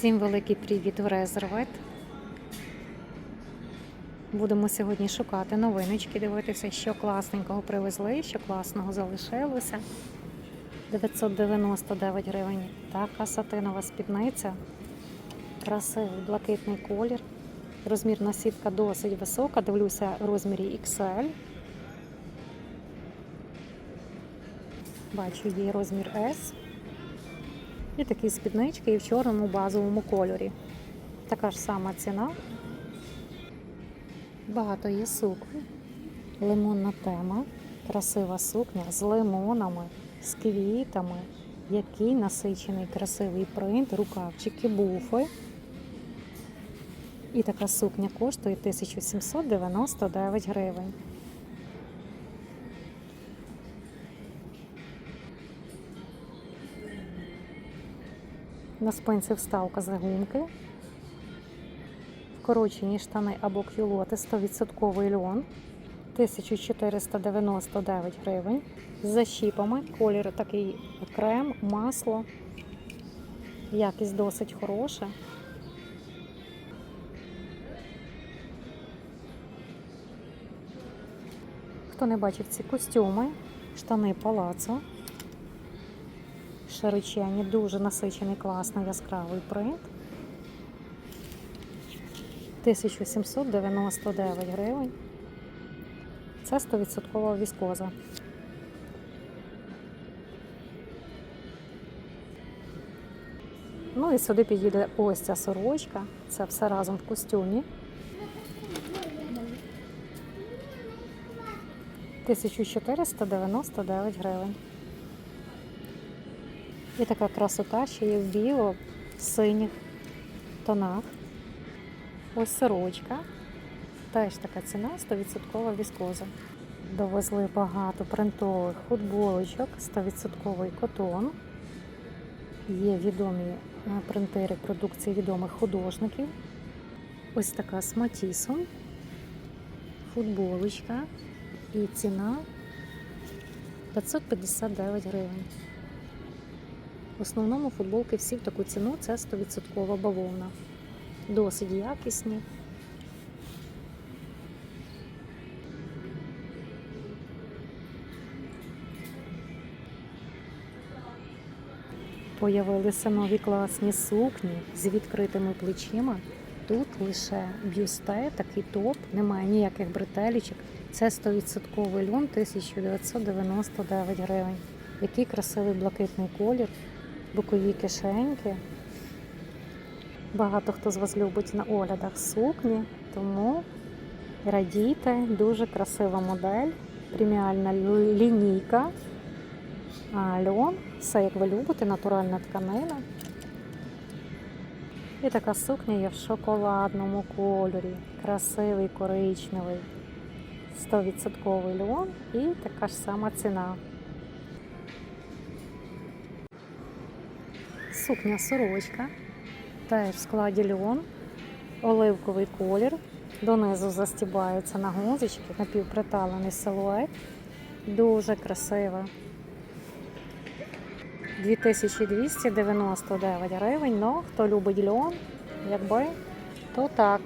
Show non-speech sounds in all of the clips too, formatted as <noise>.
Всім великий привіт в Резервет. Будемо сьогодні шукати новиночки, дивитися, що класненького привезли, що класного залишилося. 999 гривень. Така сатинова спідниця. Красивий блакитний колір. Розмірна сітка досить висока. Дивлюся в розмірі XL. Бачу, є розмір S. І такі спіднички і в чорному базовому кольорі. Така ж сама ціна. Багато є сукні. Лимонна тема. Красива сукня з лимонами, з квітами. Який насичений красивий принт, рукавчики, буфи. І така сукня коштує 1799 гривень. На спинці вставка з гумки. Вкорочені штани або кюлоти 100% льон 1499 гривень. З защіпами. Колір такий крем, масло. Якість досить хороша. Хто не бачив ці костюми, штани палацо. Широчені, дуже насичений, класний яскравий принт. 1799 гривень. Це 100% віскоза. Ну і сюди підійде ось ця сорочка. Це все разом в костюмі. 1499 гривень. І така красота ще є в біло синіх тонах. Ось сорочка. Теж така ціна 100% віскоза. Довезли багато принтових футболочок, 100% котон. Є відомі е, принтери продукції відомих художників. Ось така з матісом. Футболочка. І ціна 559 гривень. В основному футболки всі в таку ціну це 100% бавовна. Досить якісні. Появилися нові класні сукні з відкритими плечима. Тут лише бюсте, такий топ, немає ніяких бретелічок. Це 100% льон 1999 гривень. Який красивий блакитний колір, бокові кишеньки. Багато хто з вас любить на оглядах сукні, тому радійте, дуже красива модель, преміальна лінійка. Льон, все як ви любите, натуральна тканина. І така сукня є в шоколадному кольорі, красивий коричневий. 100% льон і така ж сама ціна. Сукня сорочка, теж в складі льон, оливковий колір. Донизу застібаються на гузочки, напівприталений силует. Дуже красива. 2299 гривень. Ну, хто любить льон, якби, то так.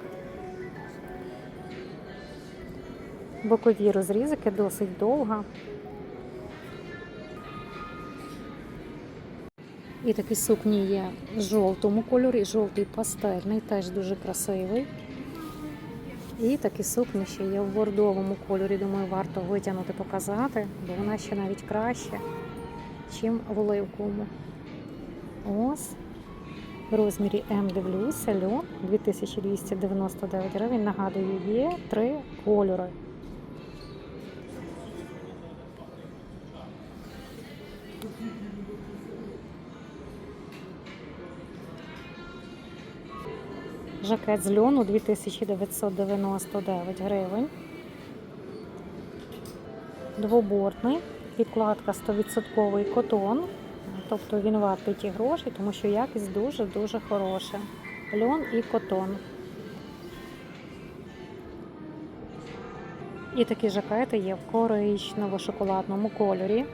Бокові розрізики досить довга. І такі сукні є в жовтому кольорі, жовтий пастельний, теж дуже красивий. І такі сукні ще є в бордовому кольорі. Думаю, варто витягнути, показати, бо вона ще навіть краще, чим в оливковому. Ось. В розмірі М дивлюся, льон 2299 гривень. Нагадую, є три кольори. Жакет з льону 2999 гривень. Двобортний, підкладка 100% котон. Тобто він вартий ті гроші, тому що якість дуже-дуже хороша. Льон і котон. І такі жакети є в коричнево-шоколадному кольорі.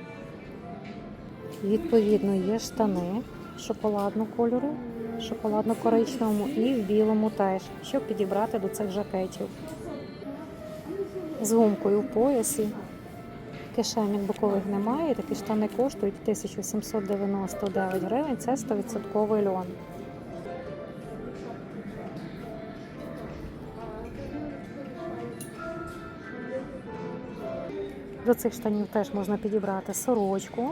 Відповідно, є штани шоколадного кольору. Шоколадно-коричневому і в білому теж, щоб підібрати до цих жакетів. З гумкою в поясі. Кишеньок бокових немає. Такі штани коштують 1799 гривень. Це 100% льон. До цих штанів теж можна підібрати сорочку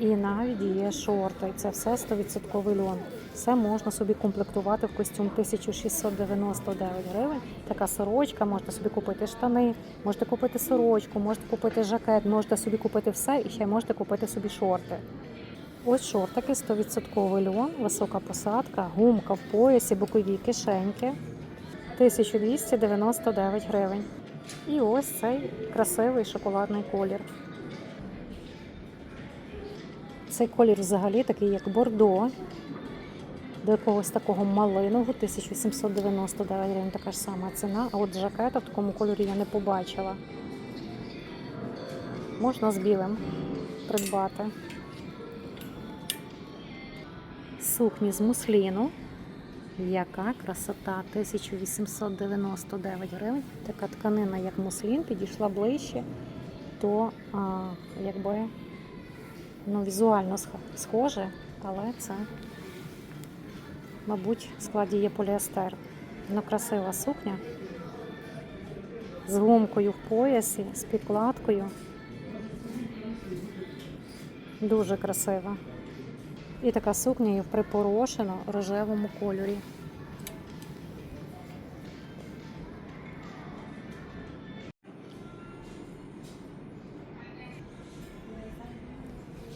і навіть є шорти. Це все 100% льон. Все можна собі комплектувати в костюм 1699 гривень. Така сорочка, можете собі купити штани, можете купити сорочку, можете купити жакет, можете собі купити все і ще можете купити собі шорти. Ось шортики 100% льон, висока посадка, гумка в поясі, бокові кишеньки. 1299 гривень. І ось цей красивий шоколадний колір. Цей колір взагалі такий, як бордо, до якогось такого малинового, 1799 гривень, така ж сама ціна. А от жакета в такому кольорі я не побачила. Можна з білим придбати. Сукні з мусліну. Яка красота! 1899 гривень. Така тканина, як муслін, підійшла ближче, то а, якби ну, візуально схоже, але це, мабуть, в складі є поліестер. Ну, красива сукня з гумкою в поясі, з підкладкою. Дуже красива. І така сукня є в припорошено рожевому кольорі.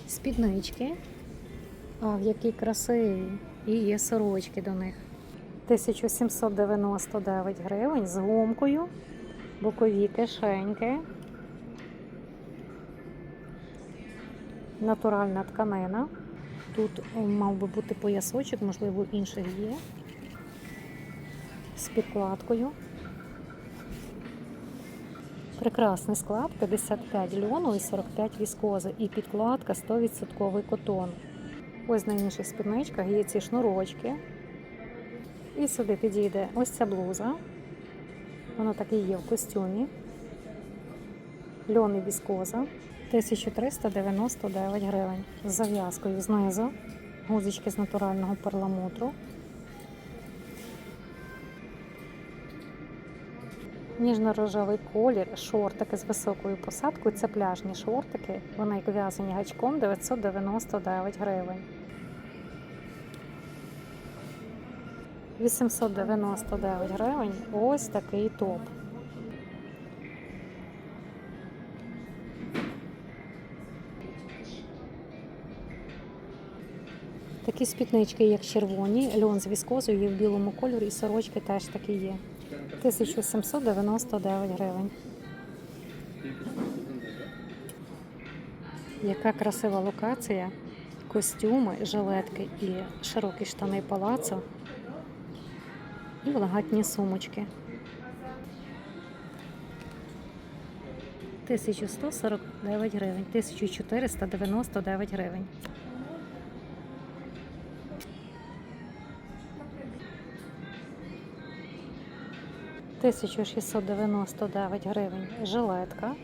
Спіднички, а в якій красиві, і є сорочки до них. 1799 гривень з гумкою, бокові кишеньки, натуральна тканина. Тут мав би бути поясочок, можливо, інших є. З підкладкою. Прекрасний склад, 55 льону і 45 віскози. І підкладка 100% котон. Ось на інших спідничках є ці шнурочки. І сюди підійде ось ця блуза. Вона так і є в костюмі. Льон і віскоза. 1399 гривень з зав'язкою знизу, гузички з натурального перламутру. Ніжно-рожевий колір, шортики з високою посадкою. Це пляжні шортики. Вони в'язані гачком 999 гривень. 899 гривень. Ось такий топ. Такі спіднички, як червоні, льон з віскозою є в білому кольорі, і сорочки теж такі є. 1799 гривень. Яка красива локація. Костюми, жилетки і широкі штани палацо. І влагатні сумочки. 1149 гривень, 1499 гривень. Тисячу 1699 гривень жилетка.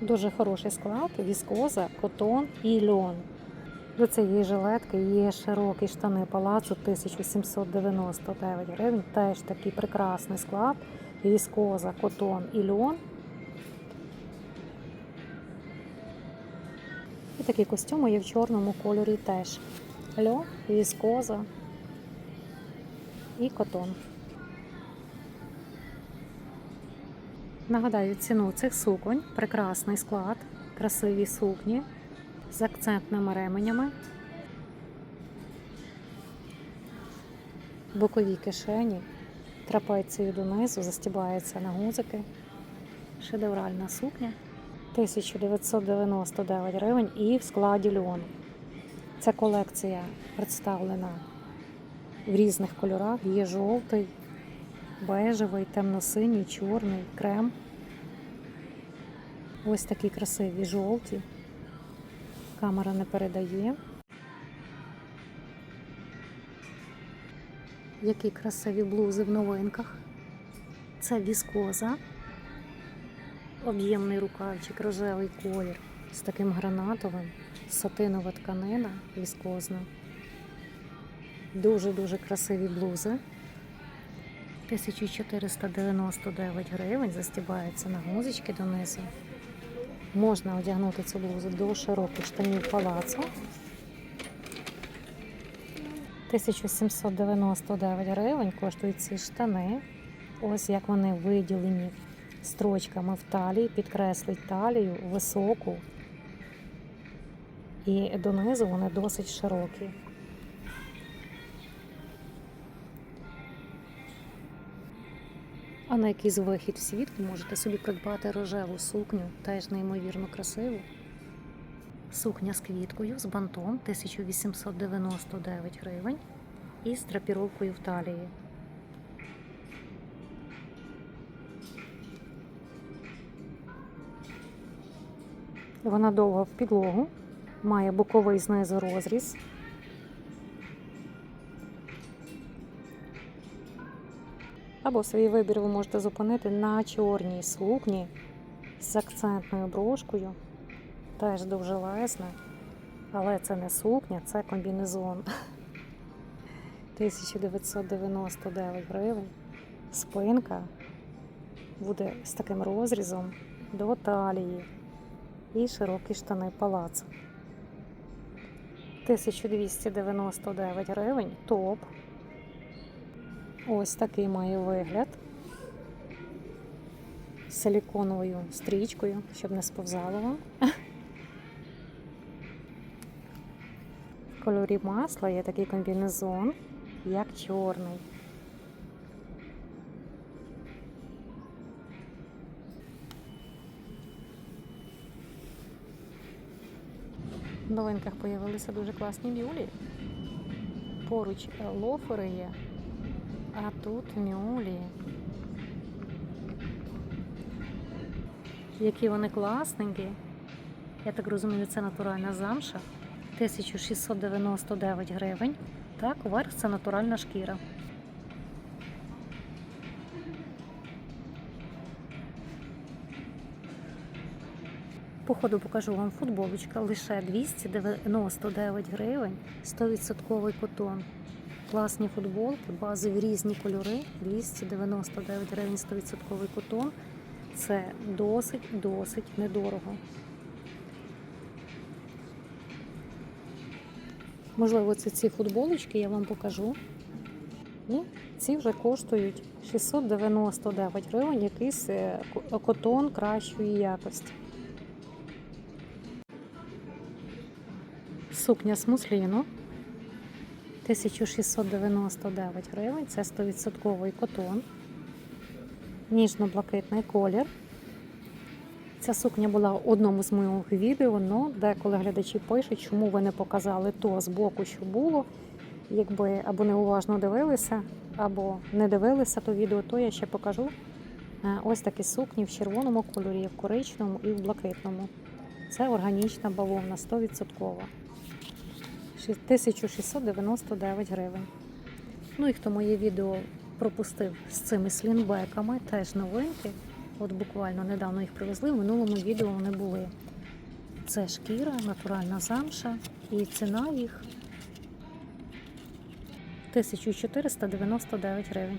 Дуже хороший склад, віскоза, котон і льон. До цієї жилетки є широкі штани палацу 1799 гривень. Теж такий прекрасний склад. Віскоза, котон і льон. І такі костюми є в чорному кольорі теж. Льон, віскоза і котон. Нагадаю ціну цих суконь. Прекрасний склад, красиві сукні з акцентними ременями. Бокові кишені, трапецією донизу, застібається на гузики. Шедевральна сукня. 1999 гривень і в складі льон. Ця колекція представлена в різних кольорах. Є жовтий, бежевий, темно-синій, чорний, крем. Ось такі красиві жовті. Камера не передає. Які красиві блузи в новинках. Це віскоза. Об'ємний рукавчик, рожевий колір з таким гранатовим, сатинова тканина віскозна. Дуже-дуже красиві блузи. 1499 гривень застібаються на гузички донизу. Можна одягнути цю блузу до широких штанів палацу. 1799 гривень коштують ці штани. Ось як вони виділені строчками в талії, підкреслить талію високу. І донизу вони досить широкі. На якийсь вихід в світ можете собі придбати рожеву сукню, теж неймовірно красиву. Сукня з квіткою, з бантом 1899 гривень і з драпіровкою в талії. Вона довга в підлогу, має боковий знизу розріз. Або свій вибір ви можете зупинити на чорній сукні з акцентною брошкою. Теж дуже лесна. Але це не сукня, це комбінезон. <laughs> 1999 гривень. Спинка буде з таким розрізом до талії і широкі штани палацу. 1299 гривень топ. Ось такий має вигляд силіконовою стрічкою, щоб не сповзало вам. В кольорі масла є такий комбінезон, як чорний. В новинках з'явилися дуже класні мюлі. Поруч лофери є, а тут мюлі. Які вони класненькі. Я так розумію, це натуральна замша. 1699 гривень. Так, верх це натуральна шкіра. Походу покажу вам футболочка лише 299 гривень, 100% котон. Класні футболки, базові різні кольори, 299 гривень, 100% котон. Це досить-досить недорого. Можливо, це ці футболочки я вам покажу. Ну, ці вже коштують 699 гривень, якийсь е, котон кращої якості. Сукня з мусліну 1699 гривень. Це 100% котон. Ніжно-блакитний колір. Ця сукня була в одному з моїх відео, але деколи глядачі пишуть, чому ви не показали то з боку, що було. Якби або неуважно дивилися, або не дивилися то відео, то я ще покажу. Е, Ось такі сукні в червоному кольорі, в коричневому і в блакитному. Це органічна бавовна 100%. Ші- 1699 гривень. Ну і хто моє відео пропустив з цими слінбеками, теж новинки. От буквально недавно їх привезли, в минулому відео вони були. Це шкіра, натуральна замша і ціна їх 1499 гривень.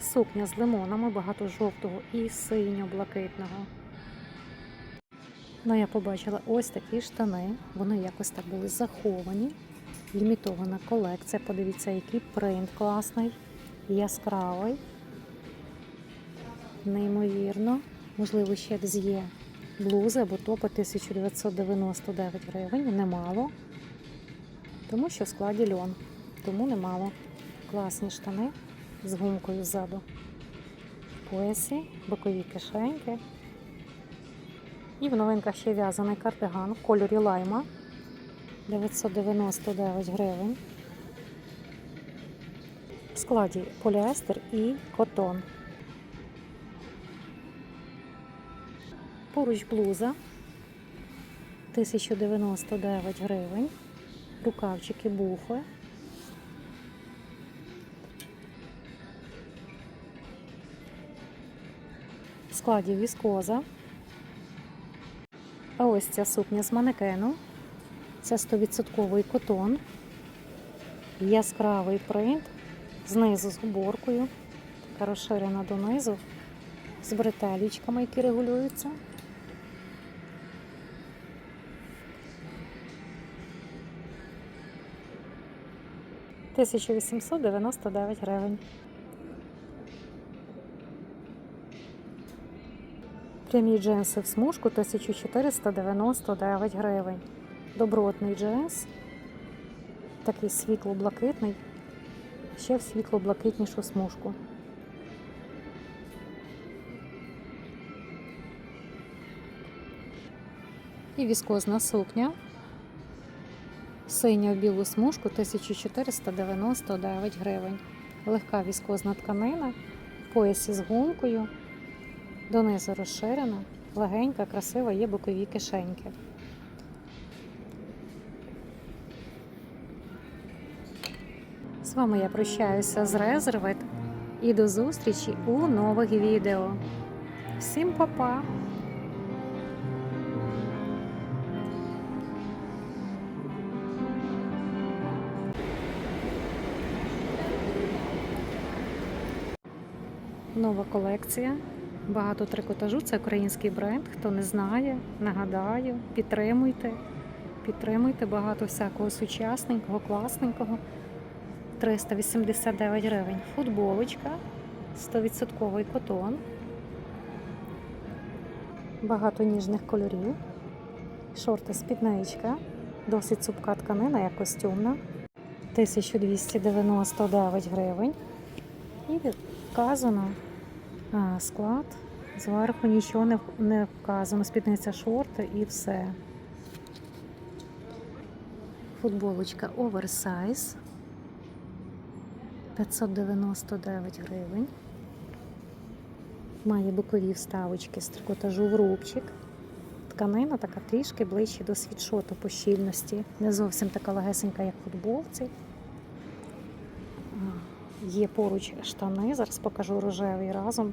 Сукня з лимонами, багато жовтого і синьо-блакитного. Ну, я побачила ось такі штани. Вони якось так були заховані. Лімітована колекція. Подивіться, який принт класний, яскравий. Неймовірно. Можливо, ще десь є блузи або топи 1999 гривень. Немало. Тому що в складі льон. Тому немало. Класні штани з гумкою ззаду. В поясі, бокові кишеньки. І в новинках ще в'язаний кардиган в кольорі лайма 999 гривень. В складі поліестер і котон. Поруч блуза 1099 гривень. Рукавчики буфи. В складі віскоза. А ось ця сукня з манекену. Це 100% котон. Яскравий принт. Знизу з уборкою. Така розширена донизу. З бретелічками, які регулюються. Дев'яносто дев'ять гривень. Прямі джинси в смужку 1499 гривень. Добротний джинс. Такий світло-блакитний. Ще в світло-блакитнішу смужку. І віскозна сукня. Синя в білу смужку 1499 гривень. Легка віскозна тканина, в поясі з гумкою, донизу розширена, легенька, красива, є бокові кишеньки. З вами я прощаюся з Резервет і до зустрічі у нових відео. Всім па-па! Нова колекція. Багато трикотажу. Це український бренд. Хто не знає, нагадаю, підтримуйте. Підтримуйте багато всякого сучасненького, класненького. 389 гривень. Футболочка, 100% котон. Багато ніжних кольорів. Шорти спідничка. Досить цупка тканина, як костюмна. 1299 гривень. І вказано склад. Зверху нічого не, вказано. Спідниця шорти і все. Футболочка оверсайз. 599 гривень. Має бокові вставочки з трикотажу в рубчик. Тканина така трішки ближче до світшоту по щільності. Не зовсім така легесенька, як в футболці. Є поруч штани, зараз покажу рожевий разом.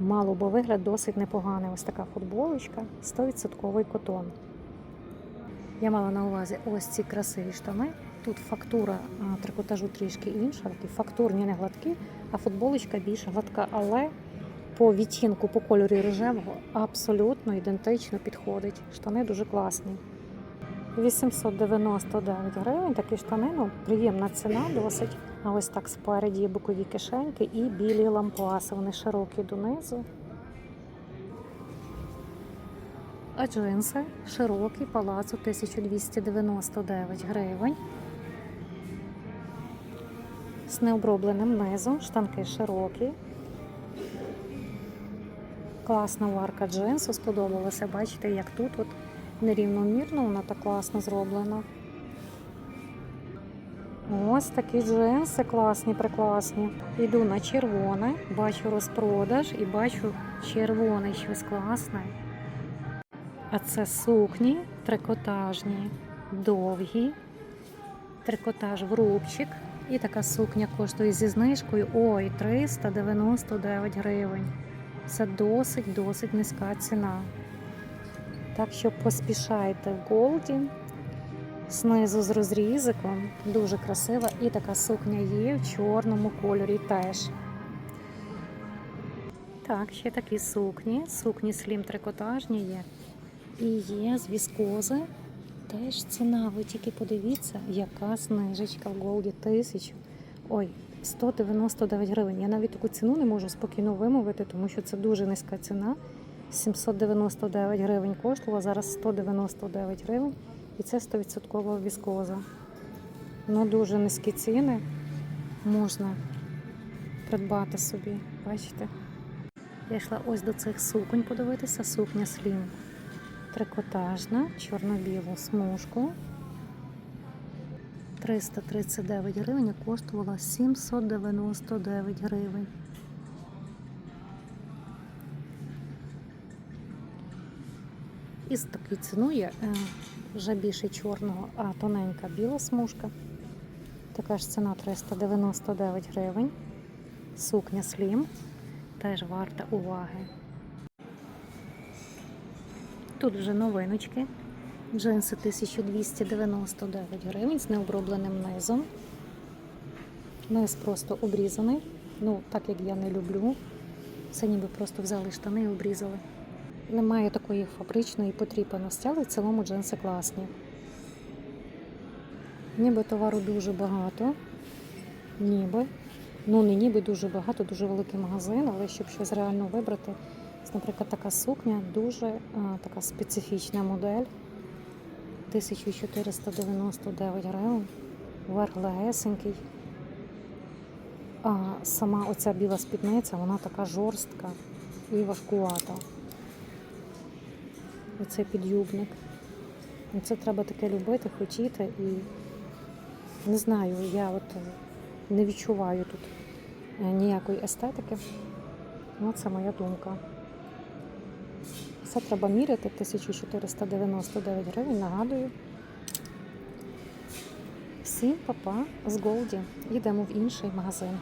Мало бо вигляд досить непоганий. Ось така футболочка, 100% котон. Я мала на увазі ось ці красиві штани. Тут фактура трикотажу трішки інша, такі фактурні не гладкі, а футболочка більш гладка, але по відтінку, по кольорі рожевого абсолютно ідентично підходить. Штани дуже класні. 899 гривень, такі штани, ну, приємна ціна досить. А ось так спереді є бокові кишеньки і білі лампаси. Вони широкі донизу. А джинси широкий палацу 1299 гривень. З необробленим низом, штанки широкі. Класна варка джинсу, сподобалося. Бачите, як тут от нерівномірно вона так класно зроблена. Ось такі джинси класні, прекрасні. Йду на червоне, бачу розпродаж і бачу червоний щось класне. А це сукні трикотажні, довгі, трикотаж в рубчик. І така сукня коштує зі знижкою. Ой, 399 гривень. Це досить-досить низька ціна. Так що поспішайте в Голді. Знизу з розрізиком. Дуже красива. І така сукня є в чорному кольорі теж. Так, ще такі сукні. Сукні слім трикотажні є. І є з віскози. Теж ціна, ви тільки подивіться, яка знижечка в Голді тисячу. Ой, 199 гривень. Я навіть таку ціну не можу спокійно вимовити, тому що це дуже низька ціна. 799 гривень коштувала, зараз 199 гривень. І це 100% віскоза. Ну, дуже низькі ціни можна придбати собі. Бачите? Я йшла ось до цих суконь подивитися. Сукня слім трикотажна, чорно-білу смужку. 339 гривень, коштувала 799 гривень. І з такою ціною е, вже більше чорного, а тоненька біла смужка. Така ж ціна 399 гривень. Сукня Slim теж варта уваги. Тут вже новиночки. Джинси 1299 гривень з необробленим низом. Низ просто обрізаний. Ну, так як я не люблю. Це ніби просто взяли штани і обрізали. Немає такої фабричної потріпаності, але в цілому джинси класні. Ніби товару дуже багато. Ніби. Ну, не ніби дуже багато, дуже великий магазин, але щоб щось реально вибрати. Наприклад, така сукня дуже а, така специфічна модель. 1499 гривень. Верх легесенький. А сама оця біла спідниця, вона така жорстка і важкувата. Оцей підюбник. Ну, Це треба таке любити, хотіти і не знаю, я от е, не відчуваю тут е, ніякої естетики. Ну, це моя думка. Все треба міряти 1499 гривень, нагадую. Всім папа з Голді. Йдемо в інший магазин.